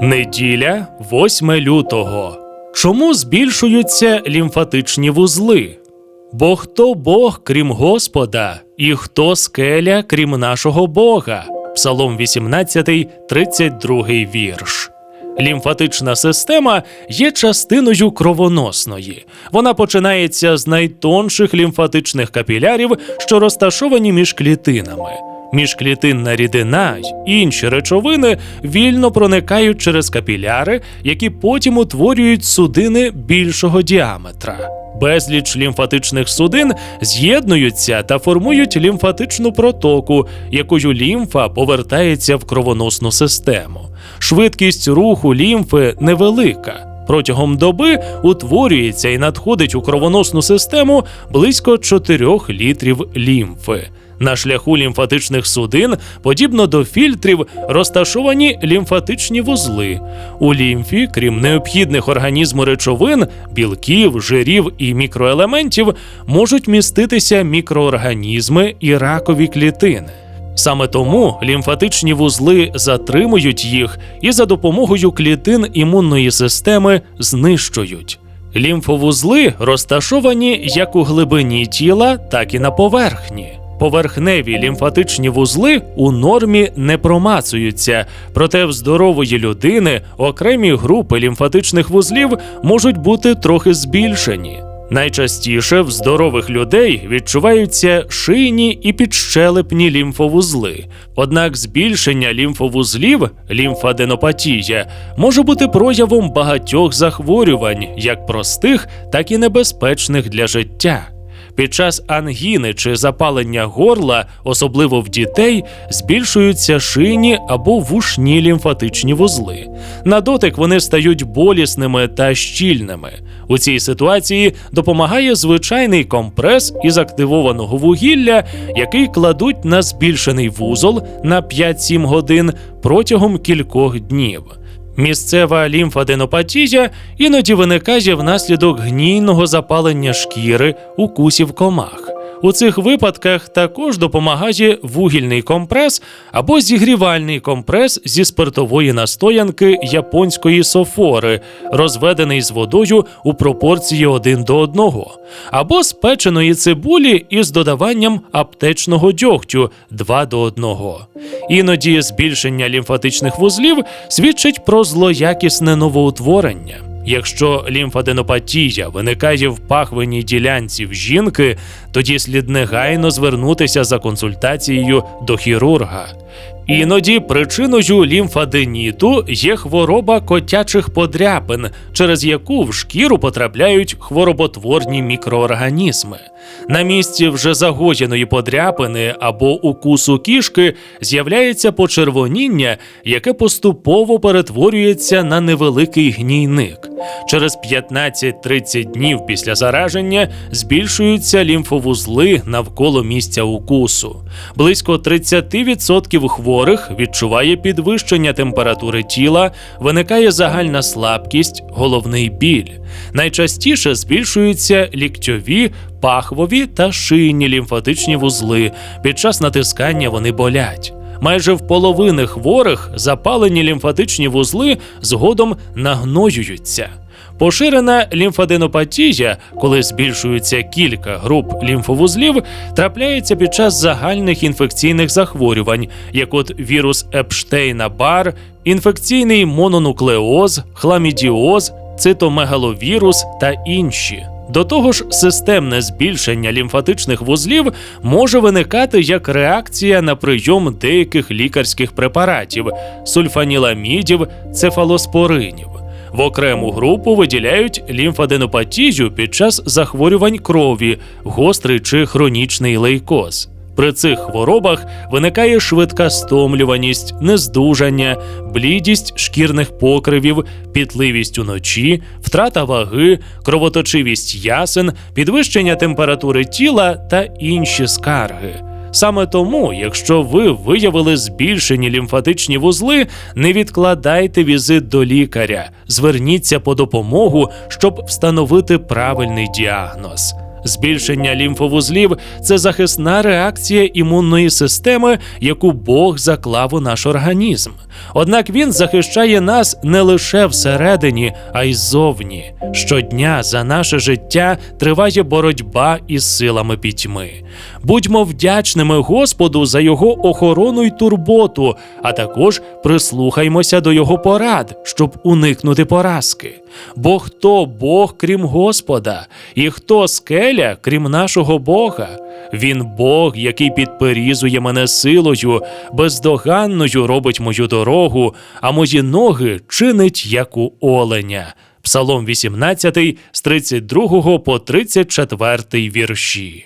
Неділя 8 лютого. Чому збільшуються лімфатичні вузли? Бо хто Бог, крім Господа, і хто скеля, крім нашого Бога? Псалом 18, 32 вірш. Лімфатична система є частиною кровоносної. Вона починається з найтонших лімфатичних капілярів, що розташовані між клітинами. Міжклітинна рідина й інші речовини вільно проникають через капіляри, які потім утворюють судини більшого діаметра. Безліч лімфатичних судин з'єднуються та формують лімфатичну протоку, якою лімфа повертається в кровоносну систему. Швидкість руху лімфи невелика. Протягом доби утворюється і надходить у кровоносну систему близько 4 літрів лімфи. На шляху лімфатичних судин, подібно до фільтрів, розташовані лімфатичні вузли. У лімфі, крім необхідних організму речовин, білків, жирів і мікроелементів, можуть міститися мікроорганізми і ракові клітини. Саме тому лімфатичні вузли затримують їх і за допомогою клітин імунної системи знищують. Лімфовузли розташовані як у глибині тіла, так і на поверхні. Поверхневі лімфатичні вузли у нормі не промацуються, проте в здорової людини окремі групи лімфатичних вузлів можуть бути трохи збільшені. Найчастіше в здорових людей відчуваються шийні і підщелепні лімфовузли. Однак збільшення лімфовузлів, лімфаденопатія, може бути проявом багатьох захворювань, як простих, так і небезпечних для життя. Під час ангіни чи запалення горла, особливо в дітей, збільшуються шийні або вушні лімфатичні вузли. На дотик вони стають болісними та щільними. У цій ситуації допомагає звичайний компрес із активованого вугілля, який кладуть на збільшений вузол на 5-7 годин протягом кількох днів. Місцева лімфаденопатія іноді виникає внаслідок гнійного запалення шкіри, укусів комах. У цих випадках також допомагає вугільний компрес або зігрівальний компрес зі спиртової настоянки японської софори, розведений з водою у пропорції 1 до 1, або з печеної цибулі із додаванням аптечного дьогтю 2 до 1. Іноді збільшення лімфатичних вузлів свідчить про злоякісне новоутворення. Якщо лімфаденопатія виникає в пахвинній ділянці в жінки, тоді слід негайно звернутися за консультацією до хірурга. Іноді причиною лімфаденіту є хвороба котячих подряпин, через яку в шкіру потрапляють хвороботворні мікроорганізми. На місці вже загоєної подряпини або укусу кішки з'являється почервоніння, яке поступово перетворюється на невеликий гнійник. Через 15-30 днів після зараження збільшуються лімфовузли навколо місця укусу. Близько 30% хворих відчуває підвищення температури тіла, виникає загальна слабкість, головний біль. Найчастіше збільшуються ліктьові, пахвові та шийні лімфатичні вузли. Під час натискання вони болять. Майже в половини хворих запалені лімфатичні вузли згодом нагноюються. Поширена лімфаденопатія, коли збільшується кілька груп лімфовузлів, трапляється під час загальних інфекційних захворювань, як от вірус Епштейна Бар, інфекційний мононуклеоз, хламідіоз, цитомегаловірус та інші. До того ж, системне збільшення лімфатичних вузлів може виникати як реакція на прийом деяких лікарських препаратів сульфаніламідів, цефалоспоринів. В окрему групу виділяють лімфаденопатію під час захворювань крові, гострий чи хронічний лейкоз. При цих хворобах виникає швидка стомлюваність, нездужання, блідість шкірних покривів, пітливість уночі, втрата ваги, кровоточивість ясен, підвищення температури тіла та інші скарги. Саме тому, якщо ви виявили збільшені лімфатичні вузли, не відкладайте візит до лікаря, зверніться по допомогу, щоб встановити правильний діагноз. Збільшення лімфовузлів це захисна реакція імунної системи, яку Бог заклав у наш організм. Однак він захищає нас не лише всередині, а й зовні. Щодня за наше життя триває боротьба із силами пітьми. Будьмо вдячними Господу за його охорону й турботу, а також прислухаймося до його порад, щоб уникнути поразки. Бо хто Бог крім Господа, і хто скеля крім нашого Бога? Він Бог, який підперізує мене силою, бездоганною робить мою дорогу, а мої ноги чинить як у оленя. Псалом 18 з 32 по 34 вірші.